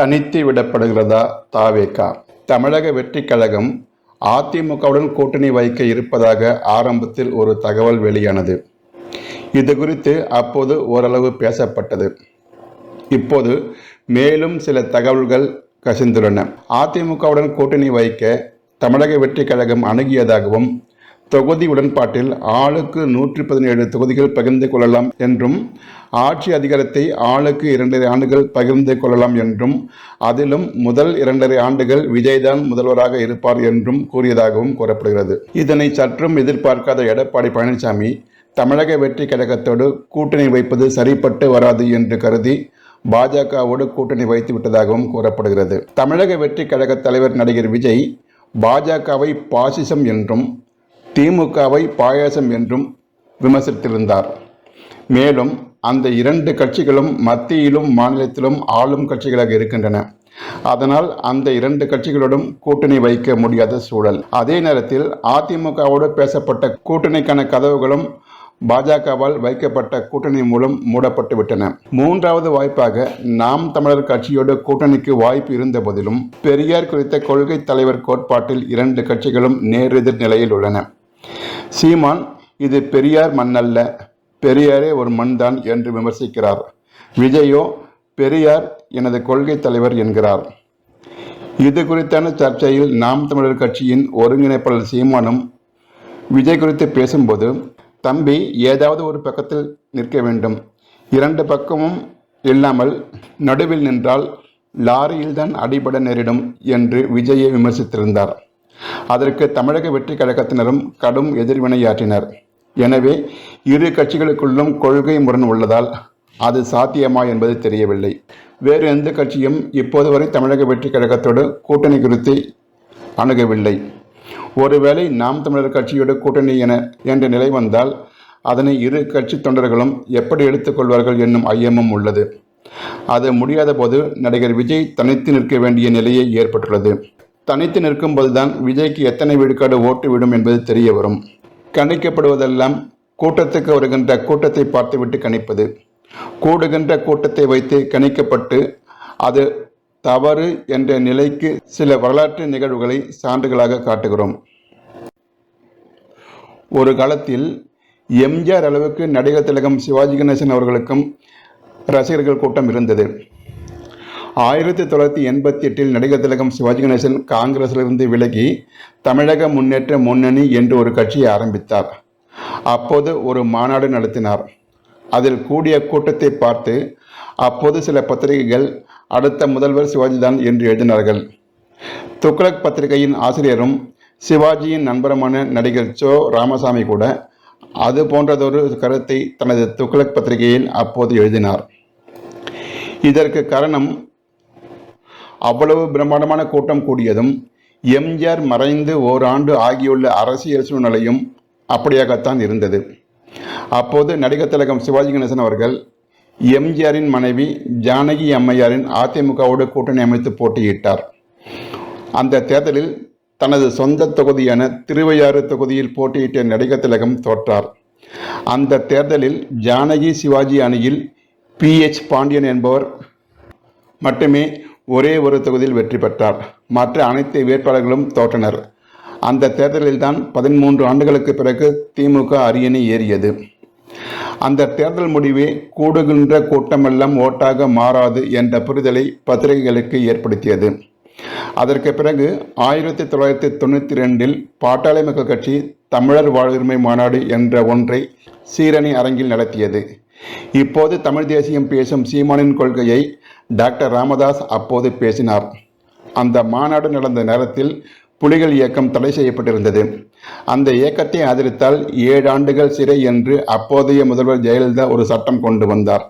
தனித்து விடப்படுகிறதா? தாவேகா. தமிழக வெற்றி கழகம் அதிமுகவுடன் கூட்டணி வைக்க இருப்பதாக ஆரம்பத்தில் ஒரு தகவல் வெளியானது. இது குறித்து அப்போது ஓரளவு பேசப்பட்டது. இப்போது மேலும் சில தகவல்கள் கசிந்துள்ளன. அதிமுகவுடன் கூட்டணி வைக்க தமிழக வெற்றி கழகம் அணுகியதாகவும் தொகுதி உடன்பாட்டில் ஆளுக்கு நூற்றி பதினேழு தொகுதிகள் பகிர்ந்து கொள்ளலாம் என்றும் ஆட்சி அதிகாரத்தை ஆளுக்கு இரண்டரை ஆண்டுகள் பகிர்ந்து கொள்ளலாம் என்றும் அதிலும் முதல் இரண்டரை ஆண்டுகள் விஜய்தான் முதல்வராக இருப்பார் என்றும் கூறியதாகவும் கூறப்படுகிறது. இதனை சற்றும் எதிர்பார்க்காத எடப்பாடி பழனிசாமி தமிழக வெற்றி கழகத்தோடு கூட்டணி வைப்பது சரிப்பட்டு வராது என்று கருதி பாஜகவோடு கூட்டணி வைத்து விட்டதாகவும் கூறப்படுகிறது. தமிழக வெற்றி கழக தலைவர் நடிகர் விஜய் பாஜகவை பாசிசம் என்றும் திமுகவை பாயாசம் என்றும் விமர்சித்திருந்தார். மேலும் அந்த இரண்டு கட்சிகளும் மத்தியிலும் மாநிலத்திலும் ஆளும் கட்சிகளாக இருக்கின்றன. அதனால் அந்த இரண்டு கட்சிகளோடும் கூட்டணி வைக்க முடியாத சூழல். அதே நேரத்தில் அதிமுகவோடு பேசப்பட்ட கூட்டணிக்கான கதவுகளும் பாஜகவால் வைக்கப்பட்ட கூட்டணி மூலம் மூடப்பட்டு விட்டன. மூன்றாவது வாய்ப்பாக நாம் தமிழர் கட்சியோடு கூட்டணிக்கு வாய்ப்பு இருந்த போதிலும் பெரியார் குறித்த கொள்கை தலைவர் கோட்பாட்டில் இரண்டு கட்சிகளும் நேரெதிர் நிலையில் உள்ளன. சீமான் இது பெரியார் மண்ணல்ல. பெரியாரே ஒரு மண்தான் என்று விமர்சிக்கிறார். விஜயோ பெரியார் எனது கொள்கை தலைவர் என்கிறார். இது குறித்தான சர்ச்சையில் நாம் தமிழர் கட்சியின் ஒருங்கிணைப்பாளர் சீமானும் விஜய் குறித்து பேசும்போது தம்பி ஏதாவது ஒரு பக்கத்தில் நிற்க வேண்டும். இரண்டு பக்கமும் இல்லாமல் நடுவில் நின்றால் லாரியில்தான் அடிபட நேரிடும் என்று விஜயை விமர்சித்திருந்தார். அதற்கு தமிழக வெற்றி கழகத்தினரும் கடும் எதிர்வினையாற்றினர் எனவே இரு கட்சிகளுக்குள்ளும் கொள்கை முரண் உள்ளதால் அது சாத்தியமா என்பது தெரியவில்லை. வேறு எந்த கட்சியும் இப்போது வரை தமிழக வெற்றி கழகத்தோடு கூட்டணி குறித்து அணுகவில்லை. ஒருவேளை நாம் தமிழர் கட்சியோடு கூட்டணி என என்ற நிலை வந்தால் அதனை இரு கட்சி தொண்டர்களும் எப்படி எடுத்துக்கொள்வார்கள் என்னும் ஐயமும் உள்ளது. அது முடியாத போது நடிகர் விஜய் தனித்து நிற்க வேண்டிய நிலையே ஏற்பட்டுள்ளது. தனித்து நிற்கும்போதுதான் விஜய்க்கு எத்தனை விழுக்காடு ஓட்டு விடும் என்பது தெரிய வரும். கணிக்கப்படுவதெல்லாம் கூட்டத்துக்கு வருகின்ற கூட்டத்தை பார்த்துவிட்டு கணிப்பது. கூடுகின்ற கூட்டத்தை வைத்து கணிக்கப்பட்டு அது தவறு என்ற நிலைக்கு சில வரலாற்று நிகழ்வுகளை சான்றுகளாக காட்டுகிறோம். ஒரு காலத்தில் எம்ஜிஆர் அளவுக்கு நடிகர் திலகம் சிவாஜி கணேசன் அவர்களுக்கும் ரசிகர்கள் கூட்டம் இருந்தது. ஆயிரத்தி தொள்ளாயிரத்தி எண்பத்தி எட்டில் நடிகர் திலகம் சிவாஜி கணேசன் காங்கிரஸிலிருந்து விலகி தமிழக முன்னேற்ற முன்னணி என்று ஒரு கட்சியை ஆரம்பித்தார். அப்போது ஒரு மாநாடு நடத்தினார். அதில் கூடிய கூட்டத்தை பார்த்து அப்போது சில பத்திரிகைகள் அடுத்த முதல்வர் சிவாஜிதான் என்று எழுதினார்கள். துக்ளக் பத்திரிகையின் ஆசிரியரும் சிவாஜியின் நண்பருமான நடிகர் சோ ராமசாமி கூட அது போன்றதொரு கருத்தை தனது துக்ளக் பத்திரிகையில் அப்போது எழுதினார். இதற்கு காரணம் அவ்வளவு பிரம்மாண்டமான கூட்டம் கூடியதும் எம்ஜிஆர் மறைந்து ஓராண்டு ஆகியுள்ள அரசியல் சூழ்நிலையும் அப்படியாகத்தான் இருந்தது. அப்போது நடிகர் திலகம் சிவாஜி கணேசன் அவர்கள் எம்ஜிஆரின் மனைவி ஜானகி அம்மையாரின் அதிமுகவோடு கூட்டணி அமைத்து போட்டியிட்டார். அந்த தேர்தலில் தனது சொந்த தொகுதியான திருவையாறு தொகுதியில் போட்டியிட்ட நடிகர் திலகம் தோற்றார். அந்த தேர்தலில் ஜானகி சிவாஜி அணியில் பி எச் பாண்டியன் என்பவர் மட்டுமே ஒரே ஒரு தொகுதியில் வெற்றி பெற்றார். மற்ற அனைத்து வேட்பாளர்களும் தோற்றனர். அந்த தேர்தலில்தான் பதிமூன்று ஆண்டுகளுக்கு பிறகு திமுக அரியணை ஏறியது. அந்த தேர்தல் முடிவே கூடுகின்ற கூட்டமெல்லாம் ஓட்டாக மாறாது என்ற புரிதலை பத்திரிகைகளுக்கு ஏற்படுத்தியது. அதற்கு பிறகு ஆயிரத்தி தொள்ளாயிரத்தி தொண்ணூற்றி ரெண்டில் பாட்டாளி மக்கள் கட்சி தமிழர் வாழ்வுரிமை மாநாடு என்ற ஒன்றை சீரணி அரங்கில் நடத்தியது. இப்போது தமிழ் தேசியம் பேசும் சீமானின் கொள்கையை டாக்டர் ராமதாஸ் அப்போது பேசினார். அந்த மாநாடு நடந்த நேரத்தில் புலிகள் இயக்கம் தடை செய்யப்பட்டிருந்தது. அந்த இயக்கத்தை ஆதரித்தால் ஏழு ஆண்டுகள் சிறை என்று அப்போதைய முதல்வர் ஜெயலலிதா ஒரு சட்டம் கொண்டு வந்தார்.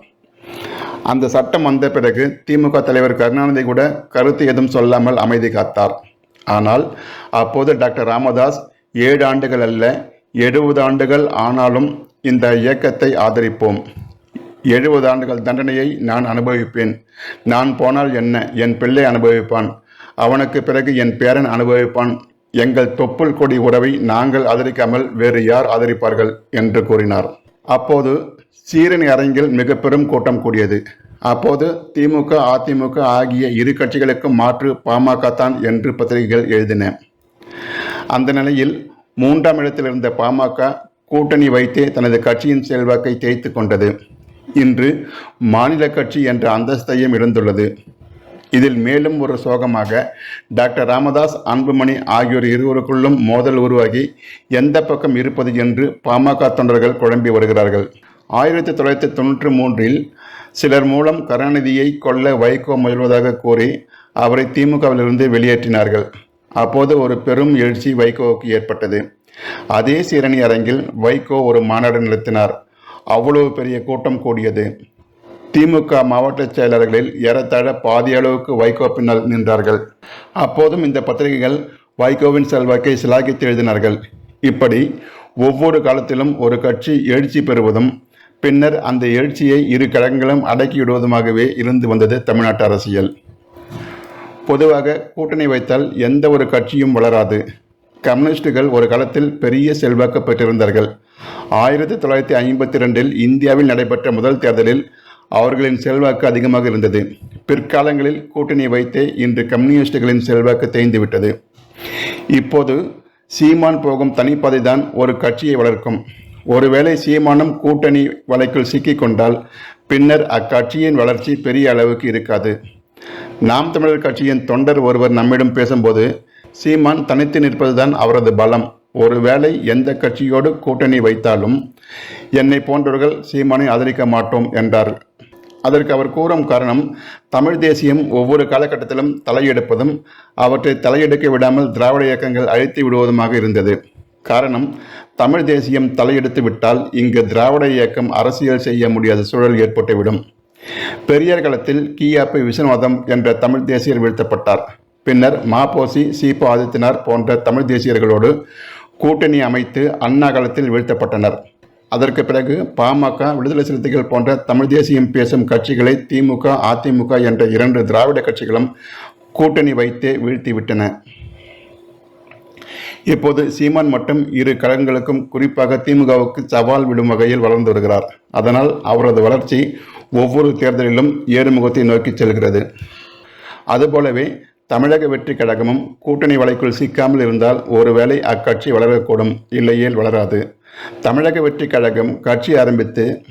அந்த சட்டம் வந்த பிறகு திமுக தலைவர் கருணாநிதி கூட கருத்து எதுவும் சொல்லாமல் அமைதி காத்தார். ஆனால் அப்போது டாக்டர் ராமதாஸ் ஏழு ஆண்டுகள் அல்ல எழுபது ஆண்டுகள் ஆனாலும் இந்த இயக்கத்தை ஆதரிப்போம். எழுபது ஆண்டுகள் தண்டனையை நான் அனுபவிப்பேன். நான் போனால் என்ன? என் பிள்ளை அனுபவிப்பான். அவனுக்கு பிறகு என் பேரன் அனுபவிப்பான். எங்கள் தொப்புள் கொடி உறவை நாங்கள் ஆதரிக்காமல் வேறு யார் ஆதரிப்பார்கள்? என்று கூறினார். அப்போது சீரணி அரங்கில் மிக பெரும் கூட்டம் கூடியது. அப்போது திமுக அதிமுக ஆகிய இரு கட்சிகளுக்கும் மாற்று பாமக தான் என்று பத்திரிகைகள் எழுதின. அந்த நிலையில் மூன்றாம் இடத்தில் இருந்த பாமக கூட்டணி வைத்தே தனது கட்சியின் செல்வாக்கை தேய்த்து கொண்டது. இன்று மாநில கட்சி என்ற அந்தஸ்தையும் இழந்துள்ளது. இதில் மேலும் ஒரு சோகமாக டாக்டர் ராமதாஸ் அன்புமணி ஆகியோர் இருவருக்குள்ளும் மோதல் உருவாகி எந்த பக்கம் இருப்பது என்று பாமக தொண்டர்கள் குழம்பி வருகிறார்கள். ஆயிரத்தி தொள்ளாயிரத்தி தொண்ணூற்றி மூன்றில் சிலர் மூலம் கருணாநிதியை கொல்ல வைகோ முயல்வதாக கூறி அவரை திமுகவிலிருந்து வெளியேற்றினார்கள். அப்போது ஒரு பெரும் எழுச்சி வைகோவுக்கு ஏற்பட்டது. அதே சீரணி அரங்கில் வைகோ ஒரு மாநாடு நடத்தினார். அவ்வளவு பெரிய கூட்டம் கூடியது. திமுக மாவட்ட செயலாளர்களில் ஏறத்தாழ பாதி அளவுக்கு வைகோ பின்னால் நின்றார்கள். அப்போதும் இந்த பத்திரிகைகள் வைகோவின் செல்வாக்கை சிலாகித்து எழுதினார்கள். இப்படி ஒவ்வொரு காலத்திலும் ஒரு கட்சி எழுச்சி பெறுவதும் பின்னர் அந்த எழுச்சியை இரு கழகங்களும் அடக்கிவிடுவதுமாகவே இருந்து வந்தது தமிழ்நாட்டு அரசியல். பொதுவாக கூட்டணி வைத்தால் எந்த ஒரு கட்சியும் வளராது. கம்யூனிஸ்டுகள் ஒரு காலத்தில் பெரிய செல்வாக்கு பெற்றிருந்தார்கள். ஆயிரத்தி தொள்ளாயிரத்தி ஐம்பத்தி ரெண்டில் இந்தியாவில் நடைபெற்ற முதல் தேர்தலில் அவர்களின் செல்வாக்கு அதிகமாக இருந்தது. பிற்காலங்களில் கூட்டணி வைத்தே இன்று கம்யூனிஸ்டுகளின் செல்வாக்கு தேய்ந்துவிட்டது இப்போது சீமான் போகும் தனிப்பாதைதான் ஒரு கட்சியை வளர்க்கும். ஒருவேளை சீமானம் கூட்டணி வலைக்குள் சிக்கிக்கொண்டால் பின்னர் அக்கட்சியின் வளர்ச்சி பெரிய அளவுக்கு இருக்காது. நாம் தமிழர் கட்சியின் தொண்டர் ஒருவர் நம்மிடம் பேசும்போது சீமான் தனித்து நிற்பதுதான் அவரது பலம். ஒருவேளை எந்த கட்சியோடு கூட்டணி வைத்தாலும் என்னை போன்றவர்கள் சீமானை ஆதரிக்க மாட்டோம் என்றார். அதற்கு அவர் கூறும் காரணம் தமிழ் தேசியம் ஒவ்வொரு காலகட்டத்திலும் தலையெடுப்பதும் அவற்றை தலையெடுக்க விடாமல் திராவிட இயக்கங்கள் அழித்து விடுவதுமாக இருந்தது. காரணம் தமிழ் தேசியம் தலையெடுத்து விட்டால் இங்கு திராவிட இயக்கம் அரசியல் செய்ய முடியாத சூழல் ஏற்பட்டுவிடும். பெரியார் காலத்தில் கியாப்பு விஸ்வநாதம் என்ற தமிழ் தேசியர் வீழ்த்தப்பட்டார். பின்னர் மாபோசி சீபோ ஆதித்தனார் போன்ற தமிழ் தேசியர்களோடு கூட்டணி அமைத்து அண்ணா காலத்தில் வீழ்த்தப்பட்டனர். அதற்கு பிறகு பாமக விடுதலை சிறுத்தைகள் போன்ற தமிழ் தேசியம் பேசும் கட்சிகளை திமுக அதிமுக என்ற இரண்டு திராவிட கட்சிகளும் கூட்டணி வைத்தே வீழ்த்திவிட்டன. இப்போது சீமான் மட்டும் இரு கழகங்களுக்கும் குறிப்பாக திமுகவுக்கு சவால் விடும் வகையில் வளர்ந்து வருகிறார். அதனால் அவரது வளர்ச்சி ஒவ்வொரு தேர்தலிலும் ஏறுமுகத்தை நோக்கி செல்கிறது. அதுபோலவே தமிழக வெற்றி கழகமும் கூட்டணி வலைக்குள் சிக்காமல் இருந்தால் ஒருவேளை அக்கட்சி வளரக்கூடும். இல்லையேல் வளராது. தமிழக வெற்றி கழகம் கட்சி ஆரம்பித்து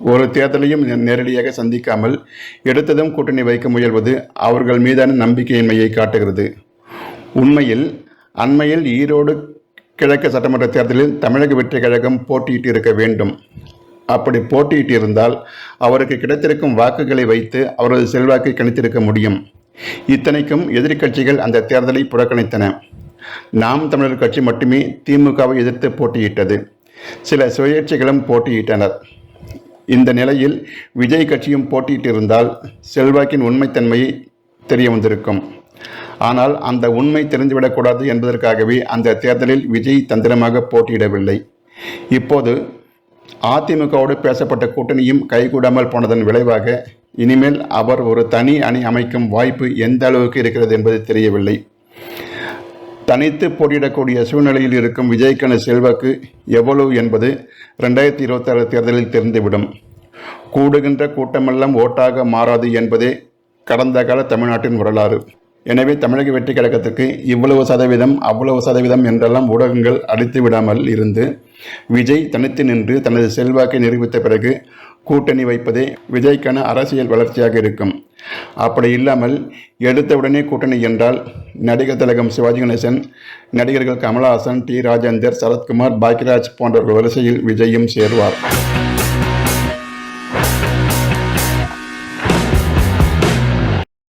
ஒரு தேர்தலையும் நே- நேரடியாக சந்திக்காமல் எடுத்ததும் கூட்டணி வைக்க முயல்வது அவர்கள் மீதான நம்பிக்கையின்மையை காட்டுகிறது. உண்மையில் அண்மையில் ஈரோடு கிழக்கு சட்டமன்ற தேர்தலில் தமிழக வெற்றி கழகம் போட்டியிட்டு இருக்க வேண்டும். அப்படி போட்டியிட்டு இருந்தால் அவருக்கு கிடைத்திருக்கும் வாக்குகளை வைத்து அவரது செல்வாக்கை கணித்திருக்க முடியும். இத்தனைக்கும் எதிர்க்கட்சிகள் அந்த தேர்தலை புறக்கணித்தன. நாம் தமிழர் கட்சி மட்டுமே திமுகவை எதிர்த்து போட்டியிட்டது. சில சுயேட்சைகளும் போட்டியிட்டனர். இந்த நிலையில் விஜய் கட்சியும் போட்டியிட்டிருந்தால் செல்வாக்கின் உண்மைத்தன்மையை தெரிய வந்திருக்கும். ஆனால் அந்த உண்மை தெரிந்துவிடக்கூடாது என்பதற்காகவே அந்த தேர்தலில் விஜய் தந்திரமாக போட்டியிடவில்லை. இப்போது அதிமுகவோடு பேசப்பட்ட கூட்டணியும் கைகூடாமல் போனதன் விளைவாக இனிமேல் அவர் ஒரு தனி அணி அமைக்கும் வாய்ப்பு எந்த அளவுக்கு இருக்கிறது என்பது தெரியவில்லை. தனித்து போட்டியிடக்கூடிய சூழ்நிலையில் இருக்கும் விஜய்க்கான செல்வாக்கு எவ்வளவு என்பது ரெண்டாயிரத்தி இருபத்தாறு தேர்தலில் தெரிந்துவிடும். கூடுகின்ற கூட்டமெல்லாம் ஓட்டாக மாறாது என்பதே கடந்த கால தமிழ்நாட்டின் வரலாறு. எனவே தமிழக வெற்றி கழகத்துக்கு இவ்வளவு சதவீதம் அவ்வளவு சதவீதம் என்றெல்லாம் ஊடகங்கள் அடித்து விடாமல் இருந்து விஜய் தனித்து நின்று தனது செல்வாக்கை நிரூபித்த பிறகு கூட்டணி வைப்பதே விஜய்க்கான அரசியல் வளர்ச்சியாக இருக்கும். அப்படி இல்லாமல் எடுத்தவுடனே கூட்டணி என்றால் நடிகர் திலகம் சிவாஜி கணேசன் நடிகர்கள் கமலஹாசன் டி. ராஜேந்தர் சரத்குமார் பாக்யராஜ் போன்றவர்கள் வரிசையில் விஜயும் சேர்வார்.